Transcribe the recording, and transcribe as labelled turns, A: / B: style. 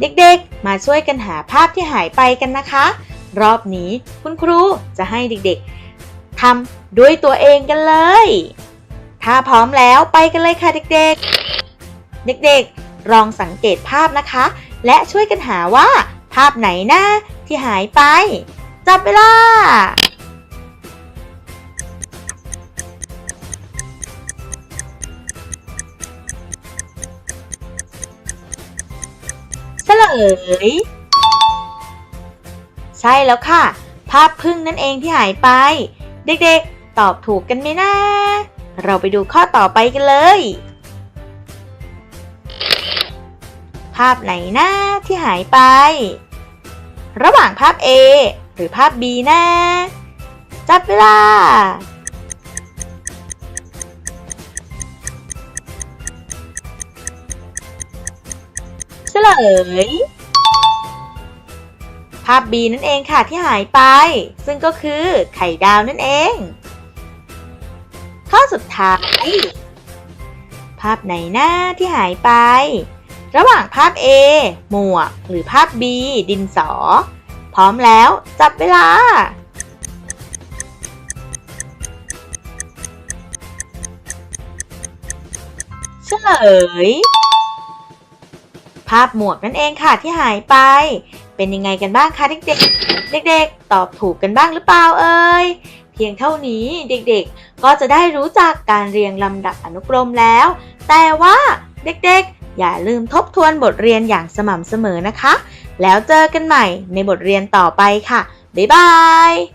A: เด็กๆ มาช่วยกันหาภาพที่หายไปกันนะคะ รอบนี้คุณครูจะให้เด็กๆทำด้วยตัวเองกันเลย ถ้าพร้อมแล้วไปกันเลยค่ะเด็กๆ เด็กๆ ลองสังเกตภาพนะคะ และช่วยกันหาว่าภาพไหนนะที่หายไป จับเวลา เฉลยใช่แล้วค่ะ ภาพพึ่งนั่นเองที่หายไป เด็กๆ ตอบถูกกันไหมนะ เราไปดูข้อต่อไปกันเลย ภาพไหนนะที่หายไป ระหว่างภาพ A หรือภาพ B นะ จับเวลา เฉลยภาพ B นั่นเองค่ะที่หายไป ซึ่งก็คือไข่ดาวนั่นเอง ข้อสุดท้าย ภาพไหนหน้าที่หายไป ระหว่างภาพ A หมวก หรือภาพ B ดินสอ พร้อมแล้วจับเวลา เฉลยาพหมวกนั่นเองค่ะที่หายไป เป็นยังไงกันบ้างคะเด็กๆ เด็กๆ ตอบถูกกันบ้างหรือเปล่าเอ่ยเพียงเท่านี้เด็กๆ ก็จะได้รู้จักการเรียงลำดับอนุกรมแล้ว แต่ว่าเด็กๆ อย่าลืมทบทวนบทเรียนอย่างสม่ำเสมอนะคะ แล้วเจอกันใหม่ในบทเรียนต่อไปค่ะ บ๊ายบาย